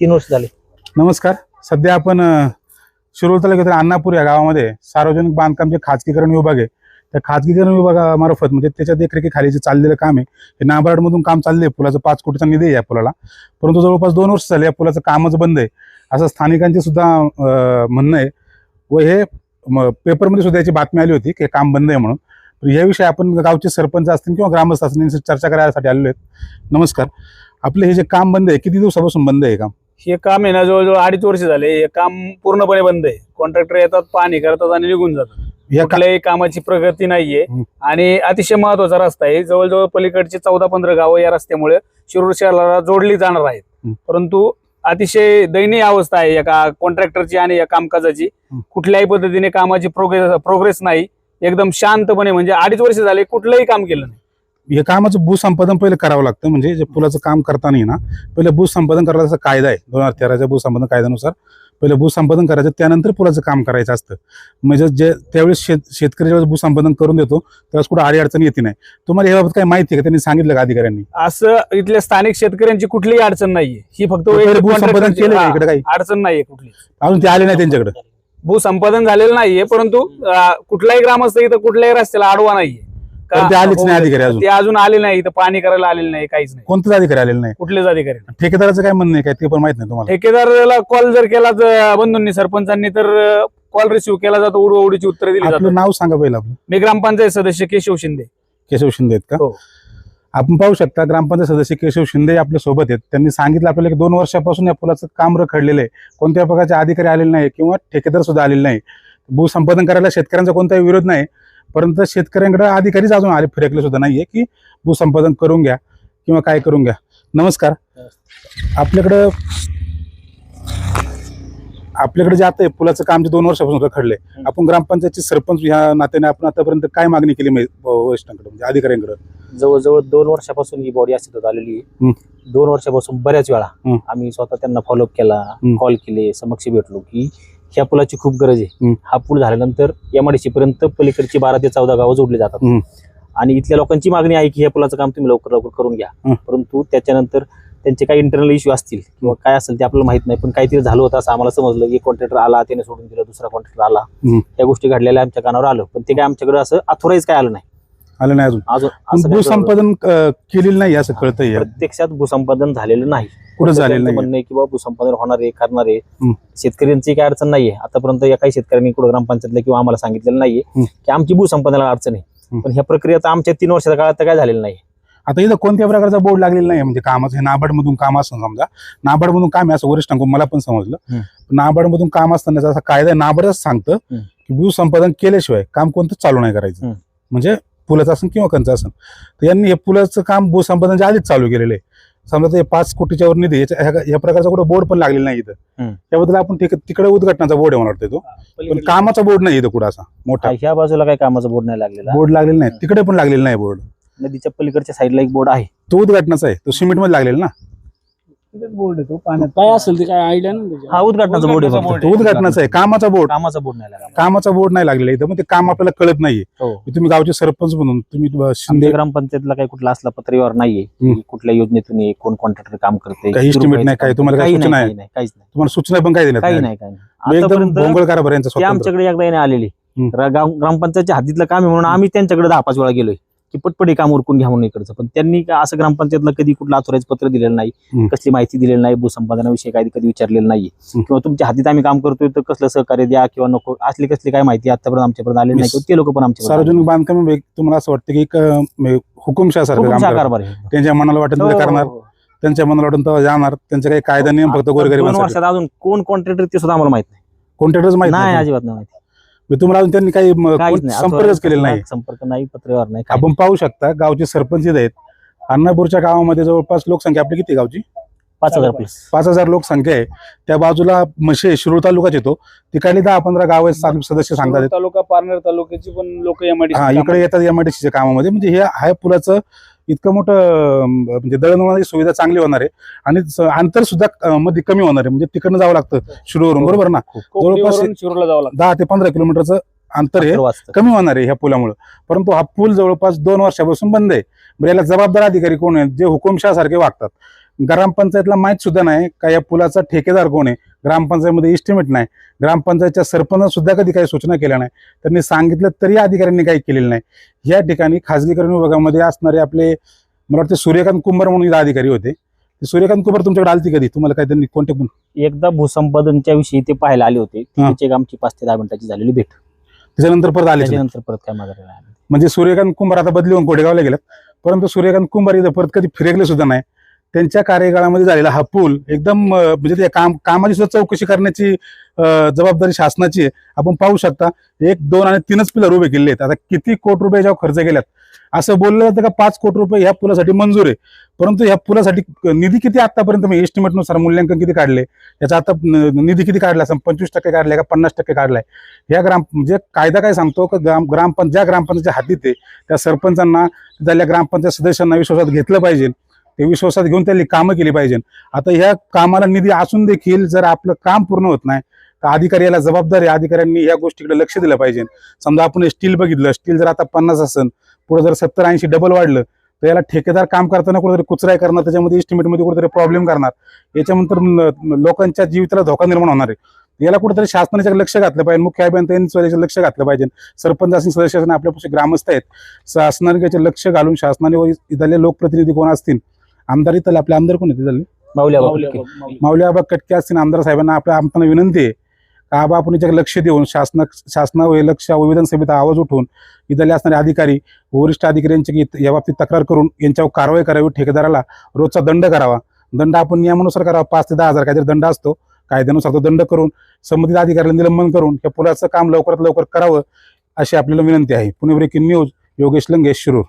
तीन वर्ष झाले. नमस्कार. सध्या आपण शिरोळ तालुक्यातील अण्णापूर या गावामध्ये सार्वजनिक बांधकाम जे खाजगीकरण विभाग आहे. त्या खाजगीकरण विभागामार्फत म्हणजे त्याच्या देखरेखीखाली जे चाललेलं काम आहे हे नाबार्डमधून काम चालले आहे पुलाचं पाच कोटीचा निधी आहे या पुलाला. परंतु जवळपास दोन वर्ष झाले या पुलाचं कामच बंद आहे. असं स्थानिकांचे सुद्धा म्हणणं आहे. व हे पेपरमध्ये सुद्धा याची बातमी आली होती की हे काम बंद आहे म्हणून. तर याविषयी आपण गावचे सरपंच असतील किंवा ग्रामस्थ असतील यांची चर्चा करायसाठी आलेलो आहेत. नमस्कार. आपले हे जे काम बंद आहे किती दिवसापासून बंद आहे हे काम? हे काम आहे ना जवळजवळ अडीच वर्ष झाले. हे काम पूर्णपणे बंद आहे. कॉन्ट्रॅक्टर येतात पाहणी करतात आणि निघून जातात. या का- कुठल्याही कामाची प्रगती नाहीये. हं. आणि अतिशय महत्त्वाचा रस्ता आहे. जवळजवळ पलीकडची चौदा पंधरा गावं या रस्त्यामुळे शिरूर शहराला जोडली जाणार आहेत. परंतु अतिशय दयनीय अवस्था आहे या कॉन्ट्रॅक्टरची आणि या कामकाजाची. हं. कुठल्याही पद्धतीने कामाची प्रोग्रेस प्रोग्रेस नाही. एकदम शांतपणे म्हणजे अडीच वर्ष झाले कुठलंही काम केलं नाही. हे कामाचं भूसंपादन पहिले करावं लागतं. म्हणजे जे पुलाचं काम करताना ना पहिले भूसंपादन करायचा असा कायदा आहे दोन हजार तेराच्या भूसंपादन कायद्यानुसार पहिले भूसंपादन करायचं त्यानंतर पुलाचं काम करायचं असतं. म्हणजे जे त्यावेळेस शेत शेतकरी ज्यावेळेस भूसंपादन करून देतो त्यावेळेस कुठं आडी अडचण येते नाही. तुम्हाला याबाबत काही माहिती आहे का? त्यांनी सांगितलं का अधिकाऱ्यांनी? असं इथल्या स्थानिक शेतकऱ्यांची कुठलीही अडचण नाहीये. ही फक्त भूसंपादन केलं इकडे काही? अडचण नाहीये कुठली. अजून ते आले नाही त्यांच्याकडे. भूसंपादन झालेलं नाहीये परंतु कुठलाही ग्रामस्थ इथं कुठल्याही रस्त्याला आडवा नाहीये. पण ते आलेच नाही अधिकारी अजून. ते अजून आले नाही इथं पाणी करायला आलेलं नाही काहीच नाही. कोणतेच अधिकारी आलेले नाही कुठलेच अधिकारी नाही. ठेकेदाराचं काय म्हणणं आहे काय? ते पण माहीत नाही तुम्हाला. ठेकेदाराला कॉल जर केला ज- बंधूंनी सरपंचांनी तर कॉल रिसिव्ह केला जातो उडवडीची उत्तर दिली आपलं नाव सांगा पहिलं आपलं. मी ग्रामपंचायत सदस्य केशव शिंदे. केशव शिंदे आहेत का? हो. आपण पाहू शकता ग्रामपंचायत सदस्य केशव शिंदे आपल्यासोबत आहेत. त्यांनी सांगितलं आपल्याला की दोन वर्षापासून या पुलाचं काम रखडलेलं आहे. कोणत्या प्रकारचे अधिकारी आलेले नाही किंवा ठेकेदार सुद्धा आलेले नाही. भूसंपादन करायला शेतकऱ्यांचा कोणताही विरोध नाही. परंतु शेतकऱ्यांकडे अधिकारीच अजून आले फिरकले सुद्धा नाहीये की भूसंपादन करून घ्या किंवा काय करून घ्या नमस्कार आपल्याकडं आपल्याकडे जे आता आहे पुलाचं काम जे दोन वर्षापासून रखडले आपण ग्रामपंचायतचे सरपंच ह्या नात्याने आपण आतापर्यंत काय मागणी केली वरिष्ठांकडे म्हणजे अधिकाऱ्यांकडे जवळजवळ दोन वर्षापासून ही बॉडी अस्तित्वात आलेली. आहे दोन वर्षापासून बऱ्याच वेळा. आम्ही स्वतः त्यांना फॉलोअप केला. कॉल केले समक्ष भेटलो की ह्या पुलाची खूप गरज आहे. हं. पूल झाल्यानंतर एमआयडीसी पर्यंत पलीकडची बारा ते चौदा गावं जोडली जातात. आणि इथल्या लोकांची मागणी आहे की ह्या पुलाचं काम तुम्ही लवकर लवकर करून घ्या. परंतु त्याच्यानंतर त्यांचे काही इंटरनल इश्यू असतील किंवा काय असेल ते आपल्याला माहीत नाही. पण काहीतरी झालं होतं असं आम्हाला समजलं. एक कॉन्ट्रॅक्टर आला त्याने सोडून दिलं दुसरा कॉन्ट्रॅक्टर आला. त्या गोष्टी घडलेल्या आमच्या कानावर आलं. पण ते काय आमच्याकडे असं अथोराईज काय आलं नाही. आलं नाही अजून. अजून भूसंपादन केलेलं नाही असं कळतंय. प्रत्यक्षात भूसंपादन झालेलं नाही. कुठं झालेलं त्यांचं नाही म्हणणं आहे की बाबा भूसंपादन होणार आहे करणार आहे. शेतकऱ्यांची काही अडचण नाहीये आतापर्यंत या काही शेतकऱ्यांनी कुठं ग्रामपंचायतला किंवा आम्हाला सांगितलेलं नाहीये. की आमची भूसंपादनाला अडचण. आहे पण ह्या प्रक्रियेत आमच्या तीन वर्षाच्या काळात तर काय झालेलं नाही आता इथं कोणत्या प्रकारचा बोर्ड लागलेला नाही म्हणजे कामाचं हे नाबार्ड मधून काम असतं समजा नाबार्ड मधून काम आहे असं वरिष्ठांकडून मला पण समजलं. नाबार्ड मधून काम असताना असा कायदा आहे, नाबार्डच सांगतं. की भूसंपादन केल्याशिवाय काम कोणतं चालू नाही करायचं. म्हणजे पुलाचं असेल किंवा कंचं असेल तर यांनी हे पुलाचं काम भूसंपादनाच्या आधीच चालू केलेलं आहे समजा ते पाच कोटीच्या वर निधी याच्या- ह्या या प्रकारचा कुठं बोर्ड पण लागलेला नाही इथं. त्याबद्दल आपण ठीक तिकडे उद्घाटनाचा बोर्ड आहे मला वाटतं तो. पण कामाचा बोर्ड नाही इथं कुठं असा मोठा. ह्या बाजूला काही कामाचा बोर्ड नाही लागलेला. बोर्ड लागलेला नाही. तिकडे पण लागलेला नाही बोर्ड. नदीच्या पलीकडच्या साईडला एक बोर्ड आहे. तो उद्घाटनाचा आहे. तो सिमेंटमध्ये लागलेला ना. बोर्ड आहे तो पाण्यात काय असेल ते? काय आयडिया नाही हा उद्घाटनाचा बोर्ड आहे उद्घाटनाचा फक्त. तो उद्घाटनाचा आहे. कामाचा बोर्ड. कामाचा बोर्ड नाही लागला. कामाचा बोर्ड नाही लागलेला इथं. मग ते काम आपल्याला कळत नाहीये. हो. तुम्ही गावचे सरपंच म्हणून तुम्ही शिंदे आमच्या ग्रामपंचायतला काही कुठला असला पत्रव्यवहार नाहीये. हं. की कुठल्या योजनेतून आहे, कोण कॉन्ट्रॅक्टर काम करते काही estimate रुपयाचं नाही, काही तुम्हाला. काही सूचना नाही आहे? काहीच नाही. तुम्हाला सूचना पण काय देण्यात काही नाही. नाही काही नाही. मी एकदम आतापर्यंत भोंगळ कारभार यांचा ते स्वतंत्र. आमच्याकडे एकदा आलेले. रा- गाव- ग्रामपंचायतच्या हद्दीतलं काम आहे म्हणून आम्ही त्यांच्याकडे दहा पाच वेळा गेलोय. की पटपट काम उरकून घ्या म्हणून इकडचं. पण त्यांनी काय असं ग्रामपंचायतला कधी कुठलं अथोराईज पत्र दिलेलं नाही. कसली माहिती दिलेली नाही भूसंपादनाविषयी काही कधी विचारलेलं नाही. किंवा तुमच्या हद्दीत आम्ही काम करतोय तर कसलं सहकार्य द्या किंवा नको असली कसली काय माहिती आतापर्यंत आमच्यापर्यंत आलेली नाही किंवा ते लोक पण आमच्या सार्वजनिक बांधकाम तुम्हाला असं वाटतं की म्हणजे. कारभार आहे. त्यांच्या मनाला वाटेल हो, ते करणार. त्यांच्या मनाला वाटेल तेव्हा जाणार. त्यांचे काही कायदा नियम फक्त गोरगरिबांसाठी. वर्षात अजून कोण कॉन्ट्रॅक्टर ते सुद्धा आम्हाला माहीत नाही. कॉन्ट्रॅक्टरच माहीत नाही अजिबात नाही मी तुम्हाला अजून त्यांनी काही म, काहीच कोण- नाही. संपर्कच केलेला नाही संपर्क नाही पत्रव्यवहार नाही काही आपण पाहू शकता गावचे सरपंच इथे आहेत. अन्नापूरच्या गावामध्ये जवळपास लोकसंख्या आपली किती आहे गावची? पाच हजार प्लस पाच हजार लोकसंख्या आहे. त्या बाजूला म्हशे शिरूर तालुकाच येतो. तिकडे दहा पंधरा गाव आहेत सात सदस्य सांगतात. तालुका पारनेर तालुक्याची पण लोक हा इकडे येतात एमआयडीसीच्या कामामध्ये. म्हणजे हे हाय पुलाचं इतकं मोठं म्हणजे दळणवळणाची सुविधा चांगली होणार आहे. आणि अंतर सुद्धा मध्ये कमी होणार आहे. म्हणजे तिकडनं जावं लागतं शिरूरवरून. हो. बरोबर ना? जवळपास- शिरूरला जावं लागतं. दहा ते पंधरा किलोमीटरचं अंतर हे. कमी होणार आहे ह्या पुलामुळे. परंतु हा पूल जवळपास दोन वर्षापासून बंद आहे. याला जबाबदार अधिकारी कोण आहेत? जे हुकुमशाह सारखे वागतात. ग्रामपंचायतला माहीत सुद्धा नाही का या पुलाचा ठेकेदार कोण आहे? ग्रामपंचायतमध्ये इस्टिमेट नाही. ग्रामपंचायतच्या सरपंच सुद्धा कधी काही सूचना केल्या नाही. त्यांनी सांगितलं तरी अधिकाऱ्यांनी काही केलेलं नाही. या ठिकाणी खाजगीकरण विभागामध्ये असणारे आपले मला वाटतं सूर्यकांत कुंभार म्हणून अधिकारी होते. सूर्यकांत कुंभार तुमच्याकडे आलती कधी? तुम्हाला काय त्यांनी कोणते पण एकदा भूसंपादनच्या विषयी ते पाहायला आले होते. त्याची आमची पाच ते दहा मिनिटाची झालेली भेट. त्याच्यानंतर परत आले त्याच्यानंतर परत काय आले. म्हणजे सूर्यकांत कुंभार आता बदली होऊन कोडेगावला गेलेत. परंतु सूर्यकांत कुंभार इथं परत कधी फिरकले सुद्धा नाही. त्यांच्या कार्यकाळामध्ये झालेला हा पूल एकदम म्हणजे ते काम कामाची सुद्धा चौकशी करण्याची जबाबदारी शासनाची आहे. आपण पाहू शकता एक दोन आणि तीनच पिलर उभे केले आहेत. आता किती कोटी रुपये याच्यावर खर्च केल्यात असं बोललं जातं का पाच कोटी रुपये ह्या पुलासाठी मंजूर आहे. परंतु ह्या पुलासाठी निधी किती आतापर्यंत म्हणजे मी एस्टिमेटनुसार मूल्यांकन किती काढले? याचा आता न- निधी किती काढला? असं पंचवीस टक्के काढलाय का पन्नास टक्के काढलाय ह्या ग्राम म्हणजे कायदा काय सांगतो का ग्राम ग्रामपंच ज्या ग्रामपंचायतच्या हातीत आहे त्या सरपंचांना झाल्या ग्रामपंचायत सदस्यांना विश्वासात घेतलं पाहिजे. ते विश्वासात घेऊन त्यांनी कामं केली पाहिजे. आता ह्या कामाला निधी असून देखील जर आपलं काम पूर्ण होत नाही तर अधिकारी याला जबाबदार आहे. अधिकाऱ्यांनी या गोष्टीकडे लक्ष दिलं पाहिजे. समजा आपण स्टील बघितलं स्टील जर आता पन्नास असेल पुढे जर सत्तर ऐंशी डबल वाढलं तर याला ठेकेदार काम करताना कुठेतरी कुचराय करणार त्याच्यामध्ये एस्टिमेटमध्ये कुठेतरी प्रॉब्लेम करणार. याच्यानंतर न- लोकांच्या जीवितला धोका निर्माण होणार आहे. याला कुठेतरी शासनाने लक्ष घातलं पाहिजे. मुख्य अभियंत्यांनी लक्ष घातलं पाहिजे. सरपंच असेल सदस्य असून आपल्यापासून ग्रामस्थ आहेत. शासनाने लक्ष घालून शासनाने व इथले लोकप्रतिनिधी कोण असतील आमदार इथले आपले आमदार कोण आहेत माऊली बाबा. माऊली. माऊली. आबा कटके असतील आमदार साहेबांना आपल्या आमताना विनंती आहे. का आबा आपण याच्याकडे लक्ष देऊन शासना शासनावर हे लक्ष विधानसभेत आवाज उठवून इथले असणारे अधिकारी वरिष्ठ अधिकाऱ्यांची की या बाबतीत तक्रार करून यांच्यावर कारवाई करावी ठेकेदाराला रोजचा दंड करावा. दंड आपण नियमानुसार करावा. पाच ते दहा हजार काहीतरी दंड असतो. कायद्यानुसार तो दंड करून संबंधित अधिकाऱ्याला निलंबन करून या पुलाचं काम लवकरात लवकर करावं अशी आपल्याला विनंती आहे. Pune breaking news Yogesh Lange Shirur.